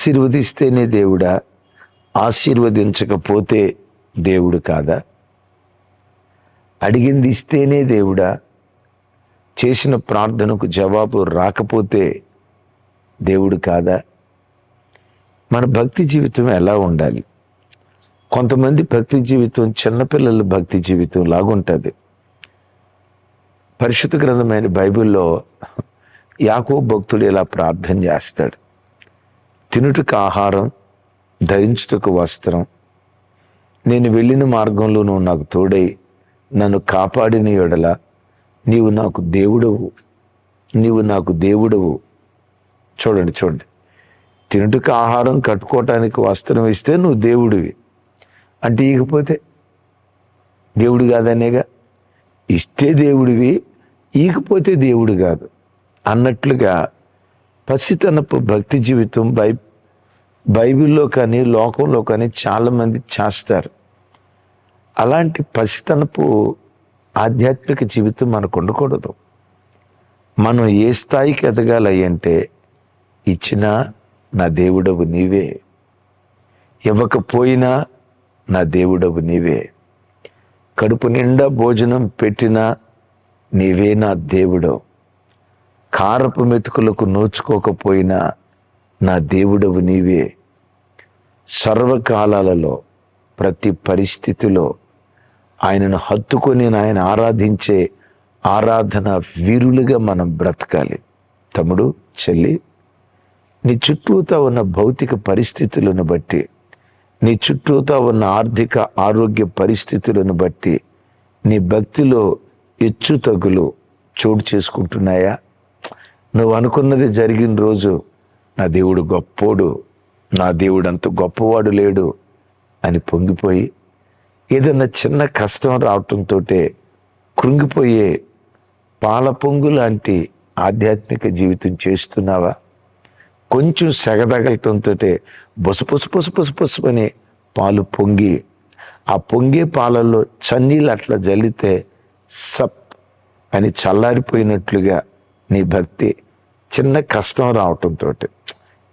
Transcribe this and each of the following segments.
ఆశీర్వదిస్తేనే దేవుడా ఆశీర్వదించకపోతే దేవుడు కాదా? అడిగింది ఇస్తేనే దేవుడా చేసిన ప్రార్థనకు జవాబు రాకపోతే దేవుడు కాదా? మన భక్తి జీవితం ఎలా ఉండాలి? కొంతమంది భక్తి జీవితం చిన్నపిల్లల భక్తి జీవితం లాగుంటుంది. పరిశుద్ధ గ్రంథమైన బైబిల్లో యాకో భక్తుడు ఇలా ప్రార్థన చేస్తాడు. తినుటకు ఆహారం ధరించుటకు వస్త్రం. నేను వెళ్ళిన మార్గంలో నువ్వు నాకు తోడై నన్ను కాపాడిన ఎడల నీవు నాకు దేవుడవు నీవు నాకు దేవుడవు. చూడండి చూడండి. తినుటకు ఆహారం కట్టుకోవటానికి వస్త్రం ఇస్తే నువ్వు దేవుడివి. అంటే ఇకపోతే దేవుడు కాదనేగా? ఇస్తే దేవుడివి ఈకపోతే దేవుడు కాదు. అన్నట్లుగా పసితనపు భక్తి జీవితం బై బైబిల్లో కానీ లోకంలో కానీ చాలామంది చేస్తారు. అలాంటి పసితనపు ఆధ్యాత్మిక జీవితం మనకు ఉండకూడదు. మనం ఏ స్థాయికి ఎదగాలి అంటే ఇచ్చినా నా దేవుడవు నీవే. ఇవ్వకపోయినా నా దేవుడవు నీవే. కడుపు నిండా భోజనం పెట్టినా నీవే నా దేవుడవు. కారపు మెతుకులకు నోచుకోకపోయినా నా దేవుడవు నీవే. సర్వకాలాలలో ప్రతి పరిస్థితిలో ఆయనను హత్తుకొని ఆయన ఆరాధించే ఆరాధన వీరులుగా మనం బ్రతకాలి. తమ్ముడు చెల్లి నీ చుట్టూతా ఉన్న భౌతిక పరిస్థితులను బట్టి నీ చుట్టూతా ఉన్న ఆర్థిక ఆరోగ్య పరిస్థితులను బట్టి నీ భక్తిలో హెచ్చు తగులు చోటు చేసుకుంటున్నాయా? నువ్వు అనుకున్నది జరిగిన రోజు నా దేవుడు గొప్పోడు. నా దేవుడు అంత గొప్పవాడు లేడు అని పొంగిపోయి ఏదన్నా చిన్న కష్టం రావటంతో కృంగిపోయే పాల పొంగు లాంటి ఆధ్యాత్మిక జీవితం చేస్తున్నావా? కొంచెం సెగదగలటంతో బుస పుసు పుసు బుస పాలు పొంగి ఆ పొంగే పాలల్లో చన్నీళ్ళు అట్లా జల్లితే సప్ అని చల్లారిపోయినట్లుగా నీ భక్తి చిన్న కష్టం రావటంతో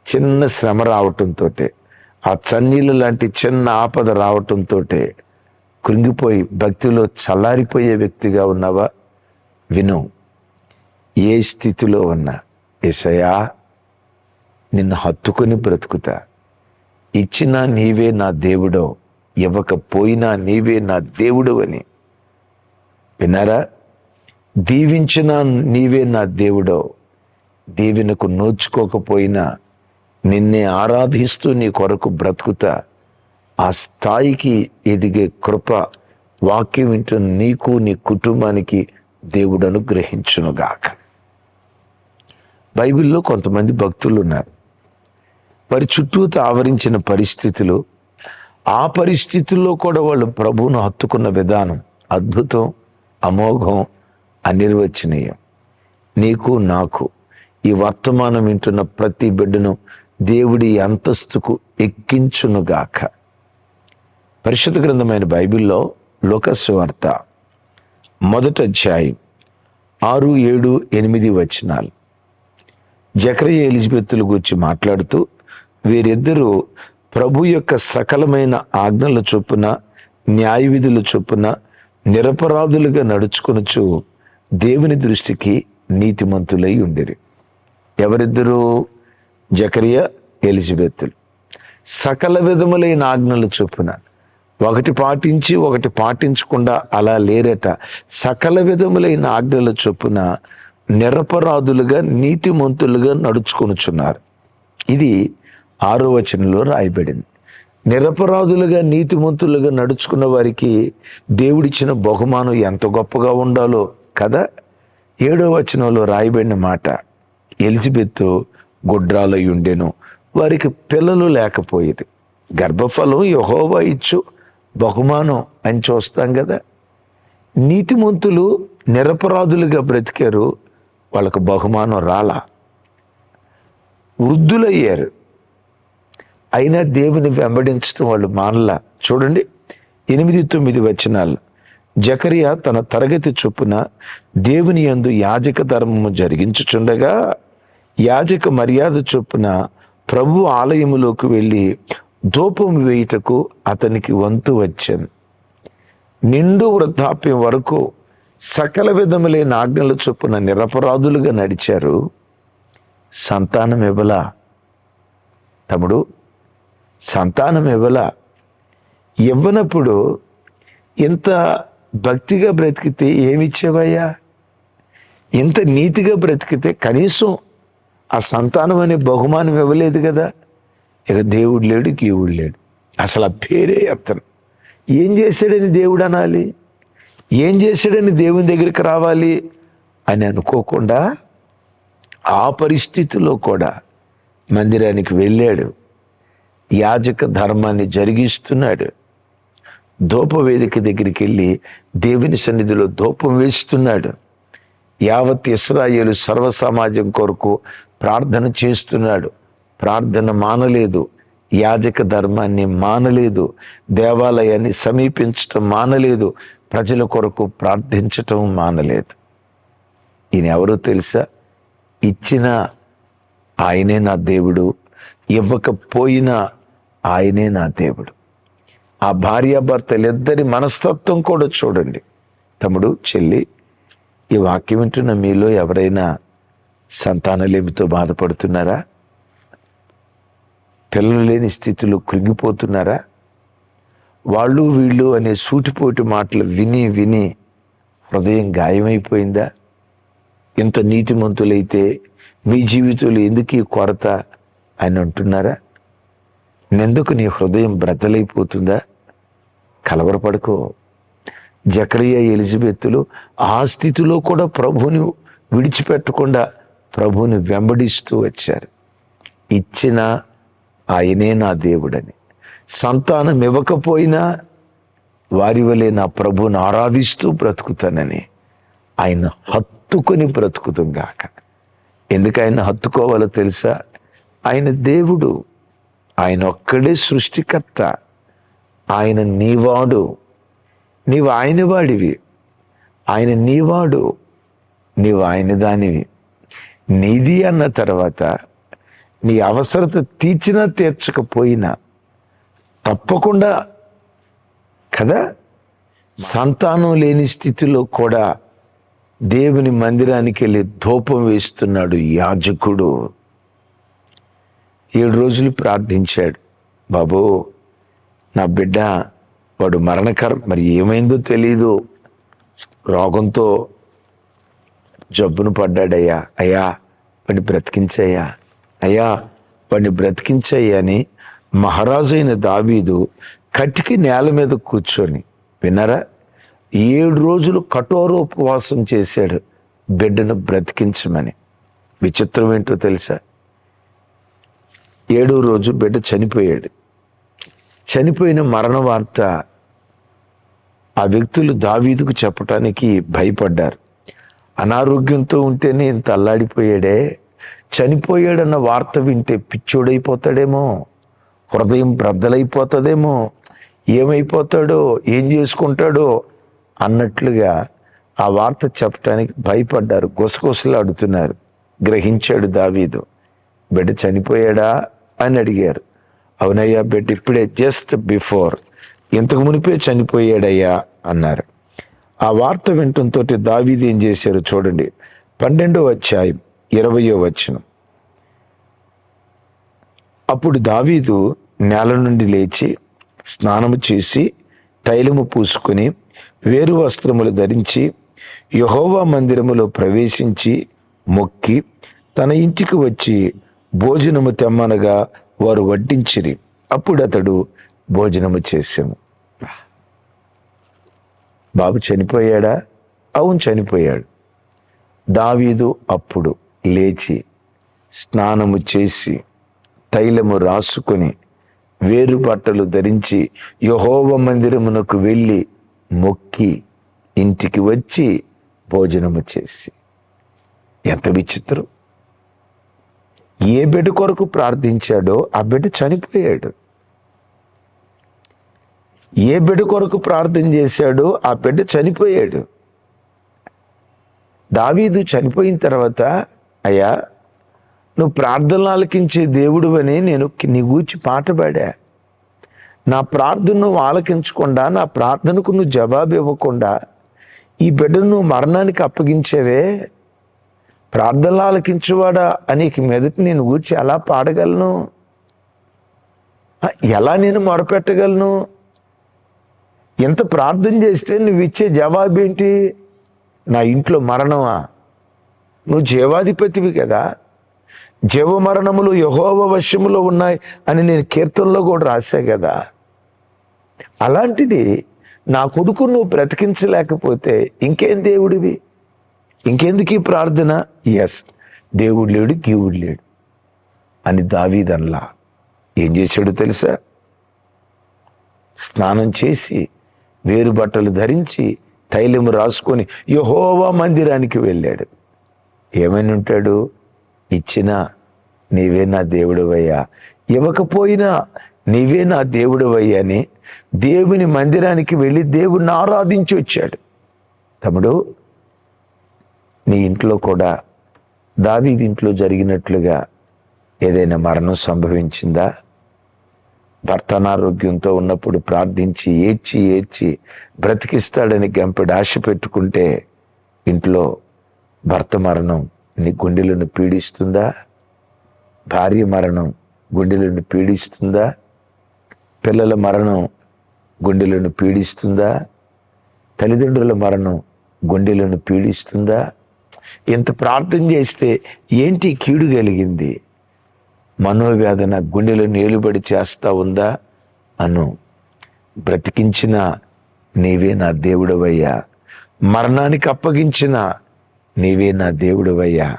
చిన్న శ్రమ రావటంతో ఆ చన్నీళ్ళు లాంటి చిన్న ఆపద రావటంతో కృంగిపోయి భక్తిలో చల్లారిపోయే వ్యక్తిగా ఉన్నావా? విను ఏ స్థితిలో ఉన్నా ఎసయా నిన్ను హత్తుకొని బ్రతుకుతా. ఇచ్చినా నీవే నా దేవుడో ఇవ్వకపోయినా నీవే నా దేవుడు అని. విన్నారా? దీవించినా నీవే నా దేవుడో దీవెనకు నోచుకోకపోయినా నిన్నే ఆరాధిస్తూ నీ కొరకు బ్రతుకుతా. ఆ స్థాయికి ఎదిగే కృప వాక్యం వింటున్న నీకు నీ కుటుంబానికి దేవుడు అనుగ్రహించునుగాక. బైబిల్లో కొంతమంది భక్తులు ఉన్నారు వారి చుట్టూ ఆవరించిన పరిస్థితులు ఆ పరిస్థితుల్లో కూడా వాళ్ళు ప్రభువును హత్తుకున్న విధానం అద్భుతం అమోఘం అనిర్వచనీయం. నీకు నాకు ఈ వర్తమానం వింటున్న ప్రతి బిడ్డను దేవుడి అంతస్తుకు ఎక్కించునుగాక. పరిశుద్ధ గ్రంథమైన బైబిల్లో లోకస్వార్త మొదట అధ్యాయం ఆరు ఏడు ఎనిమిది వచనాలు. జకరయ్య ఎలిజబెత్తుల గురించి మాట్లాడుతూ వీరిద్దరూ ప్రభు యొక్క సకలమైన ఆజ్ఞల చొప్పున న్యాయ విధుల చొప్పున నిరపరాధులుగా నడుచుకొనుచు దేవుని దృష్టికి నీతిమంతులై ఉండేరు. ఎవరిద్దరూ జకరియా ఎలిజబెత్తులు సకల విధములైన ఆజ్ఞల చొప్పున ఒకటి పాటించి ఒకటి పాటించకుండా అలా లేరట. సకల విధములైన ఆజ్ఞల చొప్పున నిరపరాధులుగా నీతిమంతులుగా నడుచుకొనుచున్నారు. ఇది ఆరో వచనంలో రాయబడింది. నిరపరాధులుగా నీతిమంతులుగా నడుచుకున్న వారికి దేవుడిచ్చిన బహుమానం ఎంత గొప్పగా ఉండాలో కదా? ఏడో వచనంలో రాయబడిన మాట. ఎలిజబెత్ గుడ్రాలై ఉండెను వారికి పిల్లలు లేకపోయేది. గర్భఫలం యహోవా ఇచ్చు. బహుమానం అని చూస్తాం కదా నీతిమంతులు నిరపరాధులుగా బ్రతికారు. వాళ్ళకు బహుమానం రాలా. వృద్ధులయ్యారు. అయినా దేవుని వెంబడించడం వాళ్ళు మానలా. చూడండి ఎనిమిది తొమ్మిది వచనాలు. జకరియా తన తరగతి చొప్పున దేవుని యందు యాజక ధర్మము జరిగించుచుండగా యాజక మర్యాద చొప్పున ప్రభు ఆలయములోకి వెళ్ళి ధూపం వేయుటకు అతనికి వంతు వచ్చాను. నిండు వృద్ధాప్యం వరకు సకల విధములైన ఆజ్ఞల చొప్పున నిరపరాధులుగా నడిచారు. సంతానం ఇవ్వలా. తమ్ముడు సంతానం ఇవ్వలా. ఇవ్వనప్పుడు ఇంత భక్తిగా బ్రతికితే ఏమిచ్చేవయ్యా? ఇంత నీతిగా బ్రతికితే కనీసం ఆ సంతానం అనే బహుమానం ఇవ్వలేదు కదా. ఇక దేవుడు లేడు గీవుడు లేడు. అసలు ఆ పేరే అతను ఏం చేశాడని దేవుడు అనాలి? ఏం చేశాడని దేవుని దగ్గరికి రావాలి అని అనుకోకుండా ఆ పరిస్థితిలో కూడా మందిరానికి వెళ్ళాడు. యాజక ధర్మాన్ని జరిగిస్తున్నాడు. ధూపవేదిక దగ్గరికి వెళ్ళి దేవుని సన్నిధిలో ధూపం వేస్తున్నాడు. యావత్ ఇస్రాయేలు సర్వ సమాజం కొరకు ప్రార్థన చేస్తున్నాడు. ప్రార్థన మానలేదు. యాజక ధర్మాన్ని మానలేదు. దేవాలయాన్ని సమీపించటం మానలేదు. ప్రజల కొరకు ప్రార్థించటం మానలేదు. ఈయన ఎవరో తెలుసా? ఇచ్చిన ఆయనే నా దేవుడు. ఇవ్వకపోయినా ఆయనే నా దేవుడు. ఆ భార్యాభర్తలిద్దరి మనస్తత్వం కూడా చూడండి. తమ్ముడు చెల్లి ఈ వాక్యం వింటున్న మీలో ఎవరైనా సంతానలేమితో బాధపడుతున్నారా? పిల్లలు లేని స్థితిలో కృంగిపోతున్నారా? వాళ్ళు వీళ్ళు అనే సూటిపోటి మాటలు విని విని హృదయం గాయమైపోయిందా? ఇంత నీతిమంతులైతే మీ జీవితంలో ఎందుకు ఈ కొరత అని అంటున్నారా? నెందుకు నీ హృదయం బ్రతలైపోతుందా కలవరపడుకో. జకరియా ఎలిజబెత్తులు ఆ స్థితిలో కూడా ప్రభుని విడిచిపెట్టకుండా ప్రభుని వెంబడిస్తూ వచ్చారు. ఇచ్చిన ఆయనే నా దేవుడని. సంతానం ఇవ్వకపోయినా వారి వలె నా ప్రభుని ఆరాధిస్తూ బ్రతుకుతానని ఆయన హత్తుకొని బ్రతుకుతాం గాక. ఎందుకు ఆయన హత్తుకోవాలో తెలుసా? ఆయన దేవుడు. ఆయన ఒక్కడే సృష్టికర్త. ఆయన నీవాడు. నీవు ఆయన వాడివి. ఆయన నీవాడు. నీవు ఆయన దానివి. నీది అన్న తర్వాత నీ అవసరత తీర్చినా తీర్చకపోయినా తప్పకుండా కదా? సంతానం లేని స్థితిలో కూడా దేవుని మందిరానికి వెళ్ళి ధూపం వేస్తున్నాడు యాజకుడు. ఏడు రోజులు ప్రార్థించాడు. బాబు నా బిడ్డ వాడు మరణకరం మరి ఏమైందో తెలీదు. రోగంతో జబ్బును పడ్డాడయ్యా. అయ్యా వాడిని బ్రతికించయ్యా. అయ్యా వాడిని బ్రతికించయ్యా అని మహారాజు అయిన దావీదు కటికి నేల మీద కూర్చొని విన్నారా? ఏడు రోజులు కఠోర ఉపవాసం చేశాడు బిడ్డను బ్రతికించమని. విచిత్రం ఏంటో తెలుసా? ఏడో రోజు బిడ్డ చనిపోయాడు. చనిపోయిన మరణ వార్త ఆ వ్యక్తులు దావీదుకు చెప్పటానికి భయపడ్డారు. అనారోగ్యంతో ఉంటేనే ఇంత అల్లాడిపోయాడే? చనిపోయాడన్న వార్త వింటే పిచ్చోడైపోతాడేమో? హృదయం బ్రద్దలైపోతుందేమో? ఏమైపోతాడో? ఏం చేసుకుంటాడో? అన్నట్లుగా ఆ వార్త చెప్పటానికి భయపడ్డారు. గుసగుసలాడుతున్నారు. గ్రహించాడు దావీదు. బిడ్డ చనిపోయాడా? అని అడిగారు. అవునయ్యా బిడ్డ ఇప్పుడే జస్ట్ బిఫోర్. ఇంతకు మునిపే చనిపోయాడయ్యా అన్నారు. ఆ వార్త వింటంతో దావీది ఏం చేశారు చూడండి. పన్నెండో అధ్యాయం ఇరవయో వచనం. అప్పుడు దావీదు నేల నుండి లేచి స్నానము చేసి తైలము పూసుకొని వేరు వస్త్రములు ధరించి యహోవా మందిరములో ప్రవేశించి మొక్కి తన ఇంటికి వచ్చి భోజనము తెమ్మనగా వారు వడ్డించిరి. అప్పుడు అతడు భోజనము చేసాము బాబు చనిపోయాడా? అవును చనిపోయాడు. దావీదు అప్పుడు లేచి స్నానము చేసి తైలము రాసుకొని వేరు బట్టలు ధరించి యహోవ మందిరమునకు వెళ్ళి మొక్కి ఇంటికి వచ్చి భోజనము చేసి. ఎంత విచిత్రం! ఏ బిడ్డ కొరకు ప్రార్థించాడో ఆ బిడ్డ చనిపోయాడు. ఏ బిడ్డ కొరకు ప్రార్థన చేశాడో ఆ బిడ్డ చనిపోయాడు. దావీదు చనిపోయిన తర్వాత అయ్యా నువ్వు ప్రార్థనలు ఆలకించే దేవుడు అని నేను నీ గూర్చి పాట పాడా. నా ప్రార్థన నువ్వు ఆలకించకుండా నా ప్రార్థనకు నువ్వు జవాబు ఇవ్వకుండా ఈ బిడ్డను నువ్వు మరణానికి అప్పగించేవే? ప్రార్థనలు ఆలకించువాడా అని మీదట నేను గూర్చి ఎలా పాడగలను? ఎలా నేను మొరపెట్టగలను? ఎంత ప్రార్థన చేస్తే నువ్వు ఇచ్చే జవాబు ఏంటి నా ఇంట్లో మరణమా? నువ్వు జీవాధిపతివి కదా. జీవ మరణములు యహోవ వశములో ఉన్నాయి అని నేను కీర్తనలో కూడా రాశా కదా. అలాంటిది నా కొడుకు నువ్వు బ్రతికించలేకపోతే ఇంకేం దేవుడివి? ఇంకెందుకు ఈ ప్రార్థన? ఎస్ దేవుడు లేడు గీవుడు లేడు అని దావీదన్లా ఏం చేశాడు తెలుసా? స్నానం చేసి వేరు బట్టలు ధరించి తైలము రాసుకొని యహోవా మందిరానికి వెళ్ళాడు. ఏమని ఉంటాడు? ఇచ్చినా నీవే నా దేవుడవయ్యా. ఇవ్వకపోయినా నీవే నా దేవుడవయ్యా అని దేవుని మందిరానికి వెళ్ళి దేవుణ్ణి ఆరాధించి వచ్చాడు. తమ్ముడు నీ ఇంట్లో కూడా దావీది ఇంట్లో జరిగినట్లుగా ఏదైనా మరణం సంభవించిందా? భర్త అనారోగ్యంతో ఉన్నప్పుడు ప్రార్థించి ఏడ్చి ఏడ్చి బ్రతికిస్తాడని గంపెడు ఆశ పెట్టుకుంటే ఇంట్లో భర్త మరణం నీ గుండెలను పీడిస్తుందా? భార్య మరణం గుండెలను పీడిస్తుందా? పిల్లల మరణం గుండెలను పీడిస్తుందా? తల్లిదండ్రుల మరణం గుండెలను పీడిస్తుందా? ఇంత ప్రార్థన చేస్తే ఏంటి కీడు కలిగింది? మనోవేదన గుండెలో నేలుబడి చేస్తా ఉందా? అను. బ్రతికించిన నీవే నా దేవుడవయ్యా. మరణానికి అప్పగించిన నీవే నా దేవుడవయ్యా.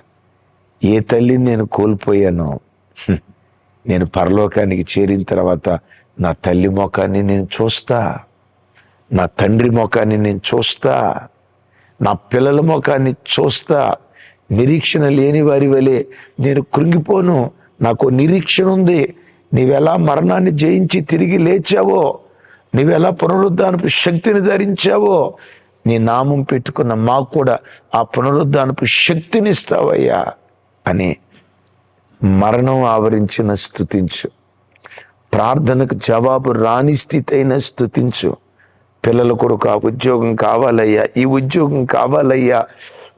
ఏ తల్లిని నేను కోల్పోయానో? నేను పరలోకానికి చేరిన తర్వాత నా తల్లి ముఖాన్ని నేను చూస్తా. నా తండ్రి ముఖాన్ని నేను చూస్తా. నా పిల్లల ముఖాన్ని చూస్తా. నిరీక్షణ లేని వారి వలె నేను కృంగిపోను. నాకు నిరీక్షణ ఉంది. నీవెలా మరణాన్ని జయించి తిరిగి లేచావో నీవెలా పునరుద్ధానపు శక్తిని ధరించావో నీ నామం పెట్టుకున్న మాకు కూడా ఆ పునరుద్ధానపు శక్తిని ఇస్తావయ్యా అని మరణం ఆవరించిన స్థుతించు ప్రార్థనకు జవాబు రాని స్థితి అయినా స్థుతించు పిల్లల కొరకు ఆ ఉద్యోగం కావాలయ్యా ఈ ఉద్యోగం కావాలయ్యా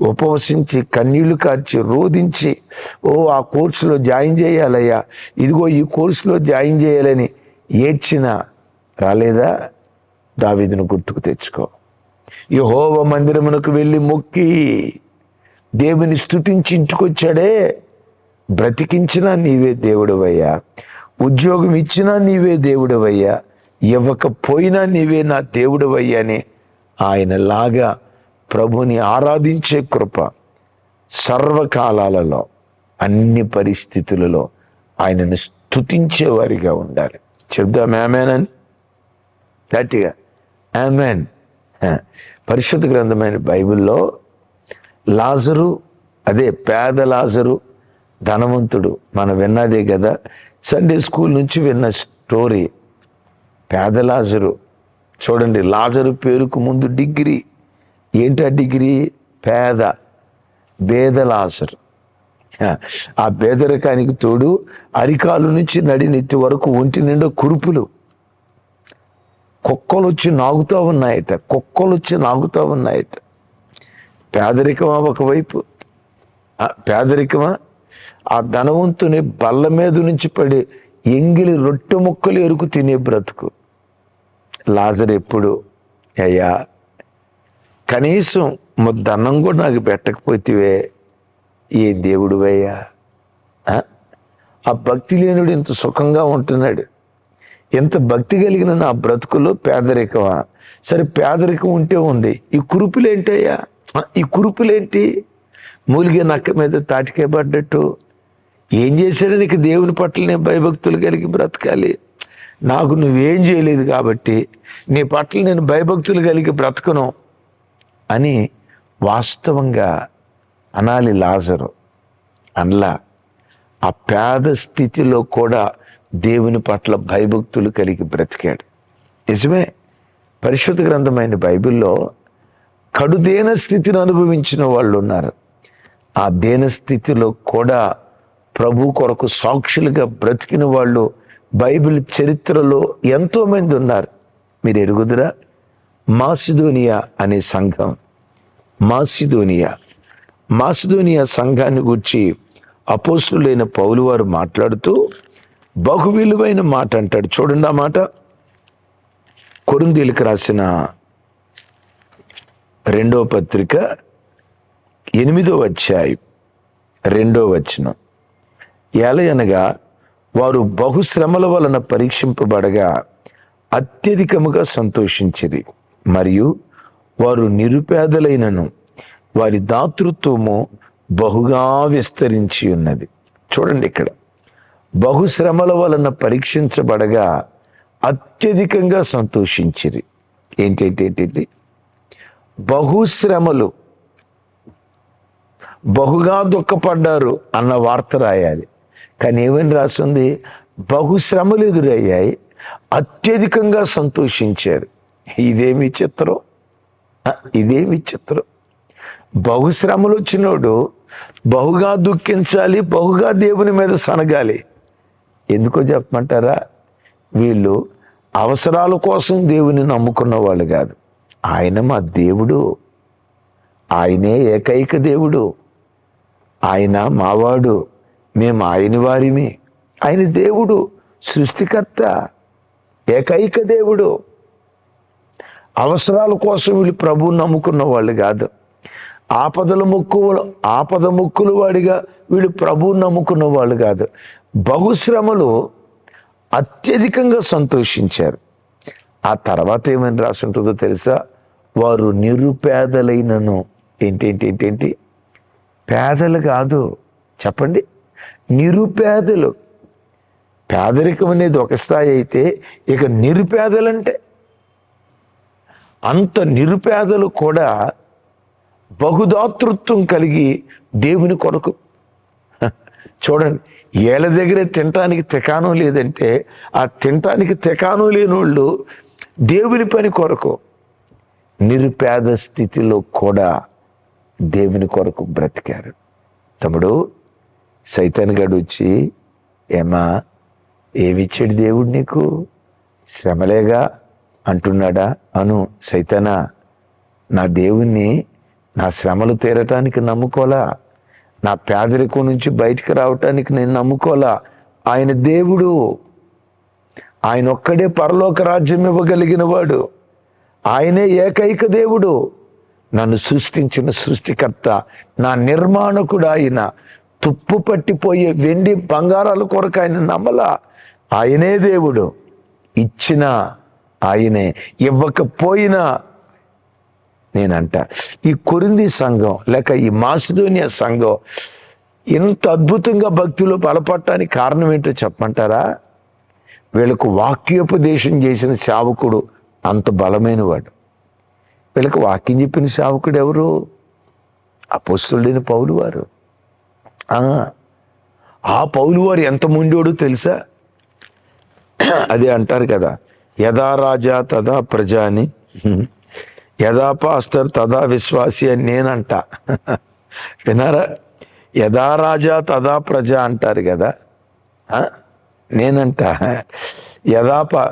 ఉపవసించి కన్నీళ్ళు కార్చి రోధించి ఓ ఆ కోర్సులో జాయిన్ చేయాలయ్యా. ఇదిగో ఈ కోర్సులో జాయిన్ చేయాలని ఏడ్చిన రాలేదా? దావీదును గుర్తుకు తెచ్చుకో. యెహోవ మందిరమునకు వెళ్ళి మొక్కి దేవుని స్తుతించి ఇంటికొచ్చాడే. బ్రతికించినా నీవే దేవుడవయ్యా. ఉద్యోగం ఇచ్చినా నీవే దేవుడవయ్యా. ఇవ్వకపోయినా నీవే నా దేవుడవయ్యా అని ఆయనలాగా ప్రభుని ఆరాధించే కృప సర్వకాలాలలో అన్ని పరిస్థితులలో ఆయనను స్తుతించేవారిగా ఉండాలి. చెప్దాం ఆమెనని గట్టిగా ఆమెన్. పరిశుద్ధ గ్రంథమైన బైబిల్లో లాజరు అదే పేద లాజరు ధనవంతుడు మనం విన్నదే కదా సండే స్కూల్ నుంచి విన్న స్టోరీ. పేద లాజరు చూడండి లాజరు పేరుకు ముందు డిగ్రీ. ఏంటా డిగ్రీ పేద బేదలాసరు ఆ బేదరికానికి తోడు అరికాలు నుంచి నడినెత్తి వరకు ఒంటి నిండా కురుపులు. కుక్కలు వచ్చి నాగుతూ ఉన్నాయట కుక్కలు వచ్చి నాగుతూ ఉన్నాయట. పేదరికమా ఒకవైపు? పేదరికమా? ఆ ధనవంతుని బల్ల మీద నుంచి పడే ఎంగిలి రొట్టె ముక్కలు ఎరుకు తినే బ్రతుకు. లాజర్ ఎప్పుడు? అయ్యా కనీసం ముద్దన్నం కూడా నాకు పెట్టకపోతేవే. ఏ దేవుడువయ్యా ఆ? భక్తి లేనుడు ఇంత సుఖంగా ఉంటున్నాడు. ఎంత భక్తి కలిగిన నా బ్రతుకులో పేదరికమా? సరే పేదరికం ఉంటే ఉంది. ఈ కురుపులేంటయ్యా ఈ కురుపులేంటి? మూలిగే నక్క మీద తాటికే పడ్డట్టు. ఏం చేశాడు నీకు దేవుని పట్ల నేను భయభక్తులు కలిగి బ్రతకాలి? నాకు నువ్వేం చేయలేదు కాబట్టి నీ పట్ల నేను భయభక్తులు కలిగి బ్రతకను. అని వాస్తవంగా అనాలి లాజరు అనలా. ఆ పేద స్థితిలో కూడా దేవుని పట్ల భయభక్తులు కలిగి బ్రతికాడు. నిజమే పరిశుద్ధ గ్రంథమైన బైబిల్లో కడుదేన స్థితిని అనుభవించిన వాళ్ళు ఉన్నారు. ఆ దేన స్థితిలో కూడా ప్రభు కొరకు సాక్షులుగా బ్రతికిన వాళ్ళు బైబిల్ చరిత్రలో ఎంతోమంది ఉన్నారు. మీరు ఎరుగుదురా? మాసిదోనియా అనే సంఘం. మాసిదోనియా. మాసిదోనియా సంఘాన్ని గురించి అపోస్తులైన పౌలు వారు మాట్లాడుతూ బహు విలువైన మాట అంటాడు. చూడండి ఆ మాట. కొరిందీలకు రాసిన రెండో పత్రిక ఎనిమిదో అధ్యాయం రెండో వచనం. ఎలయనగా వారు బహుశ్రమల వలన పరీక్షింపబడగా అత్యధికముగా సంతోషించిరి. మరియు వారు నిరుపేదలైనను వారి దాతృత్వము బహుగా విస్తరించి ఉన్నది. చూడండి ఇక్కడ. బహుశ్రమల వలన పరీక్షించబడగా అత్యధికంగా సంతోషించిరి. ఏంటేంటేంటి బహుశ్రమలు బహుగా దుఃఖపడ్డారు అన్న వార్త రాయాలి. కానీ ఏమని రాస్తుంది బహుశ్రమలు ఎదురయ్యాయి అత్యధికంగా సంతోషించారు. ఇదేమి చిత్రం ఇదేమి చిత్రం బహుశ్రమలు వచ్చినోడు బహుగా దుఃఖించాలి బహుగా దేవుని మీద సనగాలి. ఎందుకో చెప్పమంటారా? వీళ్ళు అవసరాల కోసం దేవుని నమ్ముకున్న వాళ్ళు కాదు. ఆయన మా దేవుడు. ఆయనే ఏకైక దేవుడు. ఆయన మావాడు. మేము ఆయన వారిమి. ఆయన దేవుడు సృష్టికర్త ఏకైక దేవుడు. అవసరాల కోసం వీళ్ళు ప్రభువు నమ్ముకున్న వాళ్ళు కాదు. ఆపదల ముక్కు ఆపద ముక్కులు వాడిగా వీళ్ళు ప్రభువు నమ్ముకున్న వాళ్ళు కాదు. బహుశ్రమలు అత్యధికంగా సంతోషించారు. ఆ తర్వాత ఏమని రాసి ఉంటుందో తెలుసా? వారు నిరుపేదలైనను. ఏంటేంటి ఏంటేంటి పేదలు కాదు. చెప్పండి. నిరుపేదలు. పేదరికం అనేది ఒక స్థాయి అయితే ఇక నిరుపేదలంటే అంత నిరుపేదలు కూడా బహుదాతృత్వం కలిగి దేవుని కొరకు. చూడండి ఏళ్ళ దగ్గరే తినటానికి తెకానం లేదంటే ఆ తినటానికి తెకానం లేని వాళ్ళు దేవుని పని కొరకు నిరుపేద స్థితిలో కూడా దేవుని కొరకు బ్రతికారు. తమ్ముడు సైతాన్ గడు వచ్చి ఏమా ఏమిచ్చాడు దేవుడు నీకు? శ్రమలేగా? అంటున్నాడా? అను సైతనా నా దేవుణ్ణి నా శ్రమలు తీరటానికి నమ్ముకోలా నా పేదరికం నుంచి బయటికి రావటానికి నేను నమ్ముకోలా ఆయన దేవుడు. ఆయన ఒక్కడే పరలోక రాజ్యం ఇవ్వగలిగిన వాడు. ఆయనే ఏకైక దేవుడు. నన్ను సృష్టించిన సృష్టికర్త నా నిర్మాణకుడు ఆయన. తుప్పు పట్టిపోయే వెండి బంగారాల కొరకు ఆయన నమ్మల. ఆయనే దేవుడు. ఇచ్చిన ఆయనే. ఇవ్వకపోయినా నేనంట. ఈ కొరింది సంఘం లేక ఈ మాసిదోనియా సంఘం ఇంత అద్భుతంగా భక్తులు బలపడటానికి కారణం ఏంటో చెప్పమంటారా? వీళ్ళకు వాక్యోపదేశం చేసిన సేవకుడు అంత బలమైన వాడు వీళ్ళకి వాక్యం చెప్పిన సేవకుడు ఎవరు? అపోస్తుడైన పౌలు వారు. ఆ, ఆ పౌలు వారు ఎంత ముండోడు తెలుసా? అదే అంటారు కదా. యథా రాజా తదా ప్రజ అని యథా పాస్టర్ తదా విశ్వాసి అని నేనంట. వినారా యథా రాజా తదా ప్రజ అంటారు కదా. నేనంట. యథా పా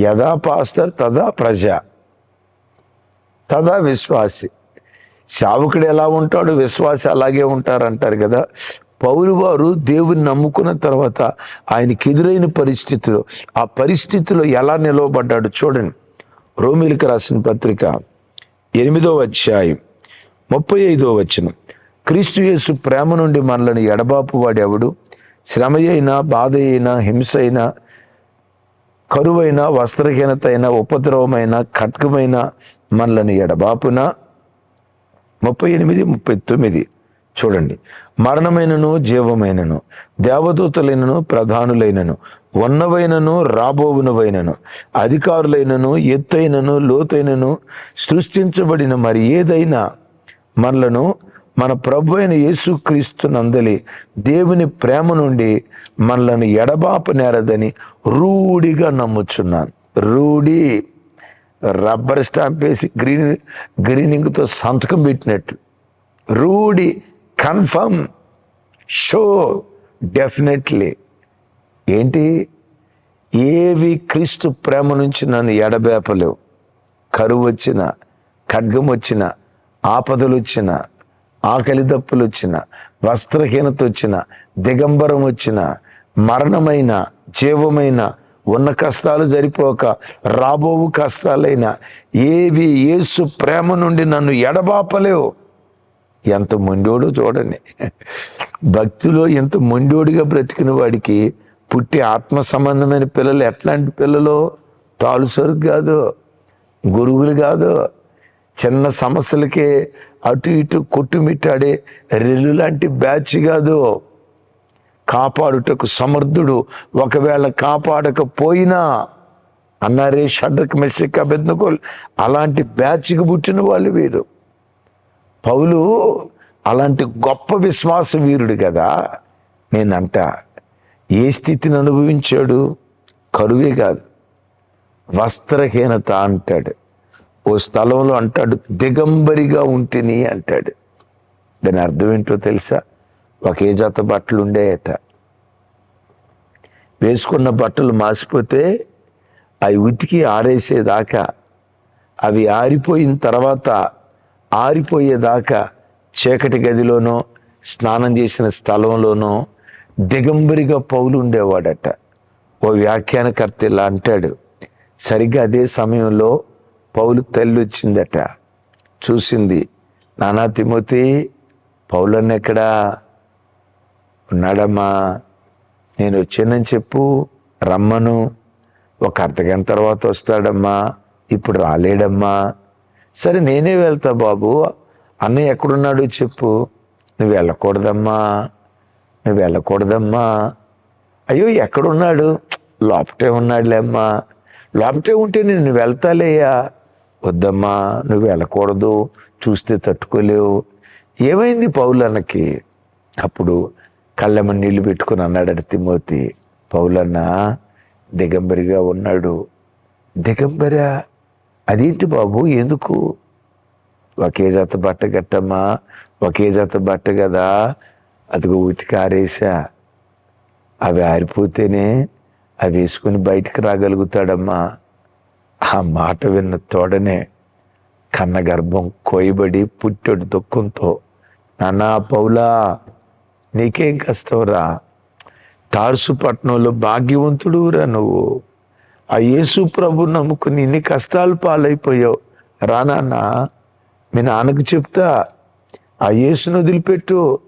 యథా పాస్టర్ తదా ప్రజ. తదా విశ్వాసి. శావుకుడు ఎలా ఉంటాడు? విశ్వాసి అలాగే ఉంటారంటారు కదా. పౌలు వారు దేవుని నమ్ముకున్న తర్వాత ఆయనకి ఎదురైన పరిస్థితిలో ఆ పరిస్థితిలో ఎలా నిలవబడ్డాడు చూడండి. రోమిలికి రాసిన పత్రిక ఎనిమిదో అధ్యాయం ముప్పై ఐదో వచనం. క్రీస్తు యేసు ప్రేమ నుండి మనలను ఎడబాపు వాడెవడు? శ్రమ అయినా బాధ అయినా హింస అయినా కరువైన వస్త్రహీనత అయిన ఉపద్రవమైన ఖడ్గమైన మనలను ఎడబాపున? ముప్పై ఎనిమిది ముప్పై తొమ్మిది. చూడండి. మరణమైనను జీవమైనను. దేవదూతలైనను ప్రధానులైనను. ఉన్నవైనను రాబోవునవైనను. అధికారులైనను ఎత్తైనను లోతైనను. సృష్టించబడిన మరి ఏదైనా మనలను మన ప్రభు అయిన యేసుక్రీస్తు నందలి దేవుని ప్రేమ నుండి మనలను ఎడబాప నేరదని రూఢిగా నమ్ముచున్నాను. రూఢి. రబ్బర్ స్టాంప్ వేసి గ్రీన్ గ్రీనింగ్తో సంతకం పెట్టినట్టు. రూఢి. కన్ఫర్మ్. So definitely. ఏంటి? ఏవి క్రీస్తు ప్రేమ నుంచి నన్ను ఎడబేపలేవు. కరువు వచ్చిన ఖడ్గం వచ్చిన ఆపదలు వచ్చిన ఆకలి దప్పులు వచ్చిన వస్త్రహీనత వచ్చిన దిగంబరం వచ్చిన మరణమైన జీవమైన ఉన్న కష్టాలు సరిపోక రాబోవు కష్టాలైన ఏవి ఏసు ప్రేమ నుండి నన్ను ఎడబాపలేవు. ఎంత మొండోడో చూడండి. భక్తిలో ఎంత మొండోడిగా బ్రతికిన వాడికి పుట్టి ఆత్మ సంబంధమైన పిల్లలు ఎట్లాంటి పిల్లలు? తాಳು సరుకు కాదు గురువులు కాదు చిన్న సమస్యలకే అటు ఇటు కొట్టుమిట్టాడే రెల్లు లాంటి బ్యాచ్ కాదు. కాపాడుటకు సమర్థుడు ఒకవేళ కాపాడకపోయినా అన్నారే షడ్రక్ మెస్సిక్ అబెద్నకోల్ అలాంటి బ్యాచ్కి పుట్టిన వాళ్ళు వీరు. పౌలు అలాంటి గొప్ప విశ్వాస వీరుడు కదా. నేనంట ఏ స్థితిని అనుభవించాడు? కరువే కాదు. వస్త్రహీనత అంటాడు. ఓ స్థలంలో అంటాడు దిగంబరిగా ఉంటిని అంటాడు. దాని అర్థం ఏంటో తెలుసా? ఒకే జత బట్టలు ఉండేయట. వేసుకున్న బట్టలు మాసిపోతే అవి ఉతికి ఆరేసేదాకా అవి ఆరిపోయిన తర్వాత ఆరిపోయేదాకా చీకటి గదిలోనో స్నానం చేసిన స్థలంలోనో దిగంబరిగా పౌలు ఉండేవాడట. ఓ వ్యాఖ్యానకర్త ఇలా అంటాడు సరిగ్గా అదే సమయంలో పౌలు తల్లి వచ్చిందట చూసింది నానా తిమోతి పౌలన్న ఎక్కడా? ఉన్నాడమ్మా నేను వచ్చానని చెప్పు రమ్మను. ఒక అర్ధగంట తర్వాత వస్తాడమ్మా ఇప్పుడు రాలేడమ్మా. సరే నేనే వెళ్తా బాబు. అన్నయ్య ఎక్కడున్నాడు చెప్పు. నువ్వు వెళ్ళకూడదమ్మా. నువ్వు వెళ్ళకూడదమ్మా. అయ్యో ఎక్కడున్నాడు? లోపటే ఉన్నాడులేమ్మా. లోపటే ఉంటే నేను వెళ్తాలేయా వద్దమ్మా నువ్వు వెళ్ళకూడదు. చూస్తే తట్టుకోలేవు. ఏమైంది పౌలన్నకి? అప్పుడు కళ్ళమ్మ నీళ్ళు పెట్టుకుని అన్నాడు తిమోతి పౌలన్న దిగంబరిగా ఉన్నాడు. దిగంబరా? అదేంటి బాబు? ఎందుకు? ఒకే జత బట్ట కట్టమ్మా ఒకే జత బట్ట కదా. అదిగో ఉతికి ఆరేసా. అవి ఆరిపోతేనే అవి వేసుకుని బయటికి రాగలుగుతాడమ్మా. ఆ మాట విన్న తోడనే కన్న గర్భం కోయబడి పుట్టెడు దుఃఖంతో. నానా పౌలా నీకేం కష్టంరా తార్సు పట్టణంలో భాగ్యవంతుడురా నువ్వు. ఆ యేసు ప్రభు నమ్ముకుని ఇన్ని కష్టాలు పాలైపోయావు. రానాన్న మీ నాన్నకు చెప్తా ఆ యేసును వదిలిపెట్టు.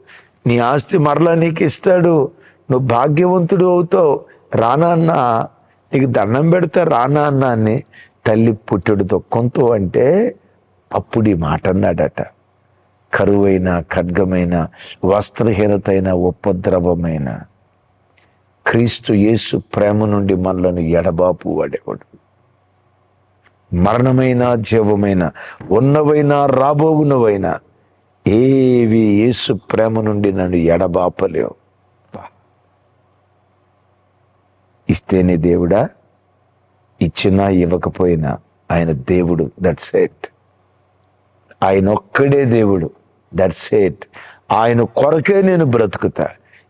నీ ఆస్తి మరలా నీకు ఇస్తాడు. నువ్వు భాగ్యవంతుడు అవుతావు. రానాన్న నీకు దండం పెడతా రానాన్న అని తల్లి పుట్టెడు దుఃఖంతో అంటే అప్పుడు ఈ మాట అన్నాడట. కరువైన ఖడ్గమైన వస్త్రహీనతైన ఉపద్రవమైన. క్రీస్తు యేసు ప్రేమ నుండి మనలను ఎడబాపు వాడేవాడు. మరణమైన జీవమైన ఉన్నవైన రాబోవునవైన ఏవి యేసు ప్రేమ నుండి నన్ను ఎడబాపలేవు. ఇస్తేనే దేవుడా ఇచ్చినా ఇవ్వకపోయినా ఆయన దేవుడు. దట్స్ ఎట్ ఆయన ఒక్కడే దేవుడు. దట్స్ ఎట్ ఆయన కొరకే నేను బ్రతుకుతా.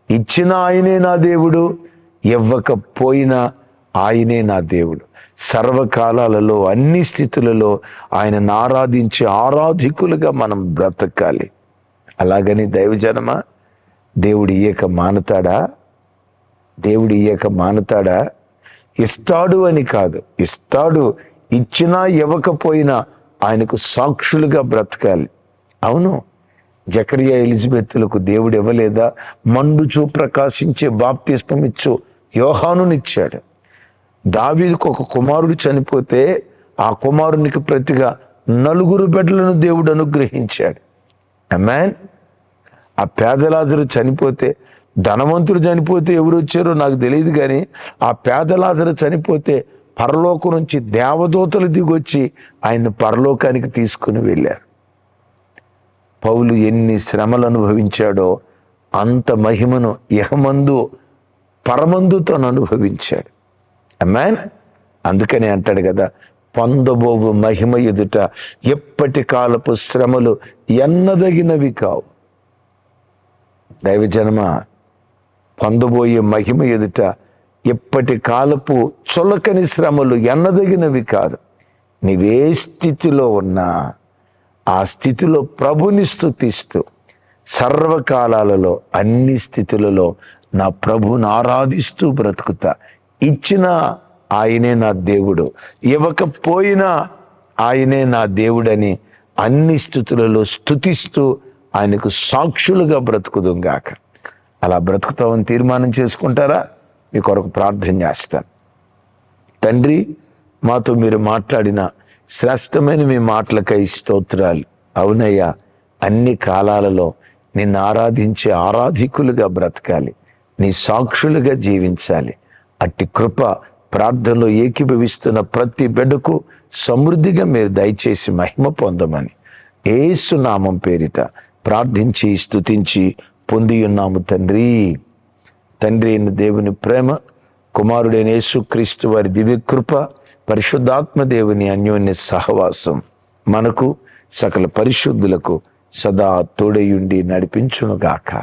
ఇచ్చిన ఆయనే నా దేవుడు. ఇవ్వకపోయినా ఆయనే నా దేవుడు. సర్వకాలాలలో అన్ని స్థితులలో ఆయనను ఆరాధించే ఆరాధికులుగా మనం బ్రతకాలి. అలాగని దైవజనమా దేవుడు ఇయ్యక మానుతాడా? దేవుడు ఇయ్యక మానుతాడా? ఇస్తాడు అని కాదు. ఇస్తాడు ఇచ్చినా ఇవ్వకపోయినా ఆయనకు సాక్షులుగా బ్రతకాలి. అవును జకరియా ఎలిజబెత్తులకు దేవుడు ఇవ్వలేదా? మండుచు ప్రకాశించే బాప్తిస్మం ఇచ్చు యోహానునిచ్చాడు. దావీదుకు ఒక కుమారుడు చనిపోతే ఆ కుమారునికి ప్రతిగా నలుగురు బిడ్డలను దేవుడు అనుగ్రహించాడు. అమ్మాన్ ఆ పేదలాజరు చనిపోతే ధనవంతుడు చనిపోతే ఎవరు వచ్చారో నాకు తెలియదు కానీ ఆ పేదలాజరు చనిపోతే పరలోకం నుంచి దేవదూతలు దిగొచ్చి ఆయన పరలోకానికి తీసుకుని వెళ్ళారు. పౌలు ఎన్ని శ్రమలు అనుభవించాడో అంత మహిమను ఇహమందు పరమందు తను అనుభవించాడు. అమ్మాన్ అందుకని అంటాడు కదా పొందబోవు మహిమ ఎదుట ఎప్పటి కాలపు శ్రమలు ఎన్నదగినవి కావు. దైవజనమ పొందబోయే మహిమ ఎదుట ఎప్పటి కాలపు చులకని శ్రమలు ఎన్నదగినవి కాదు. నీవే స్థితిలో ఉన్నా ఆ స్థితిలో ప్రభుని స్థుతిస్తూ సర్వకాలాలలో అన్ని స్థితులలో నా ప్రభుని ఆరాధిస్తూ బ్రతుకుతా. ఇచ్చిన ఆయనే నా దేవుడు. ఇవ్వకపోయినా ఆయనే నా దేవుడని అన్ని స్థుతులలో స్థుతిస్తూ ఆయనకు సాక్షులుగా బ్రతుకుదుగాక అలా బ్రతుకుతామని తీర్మానం చేసుకుంటారా? మీ కొరకు ప్రార్థన చేస్తాను. తండ్రి మాతో మీరు మాట్లాడిన శ్రేష్టమైన మీ మాటలకై స్తోత్రాలు. అవునయ్యా అన్ని కాలాలలో నిన్ను ఆరాధించే ఆరాధికులుగా బ్రతకాలి. నీ సాక్షులుగా జీవించాలి. అట్టి కృప ప్రార్థనలో ఏకీభవిస్తున్న ప్రతి బిడ్డకు సమృద్ధిగా మీరు దయచేసి మహిమ పొందమని ఏసు నామం పేరిట ప్రార్థించి స్థుతించి పొంది ఉన్నాము తండ్రి. తండ్రి అయిన దేవుని ప్రేమ కుమారుడైన యేసుక్రీస్తు వారి దివ్య కృప పరిశుద్ధాత్మ దేవుని అన్యోన్య సహవాసం మనకు సకల పరిశుద్ధులకు సదా తోడయుండి నడిపించునుగాక.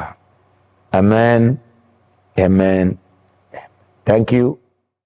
Amen Amen. Thank you.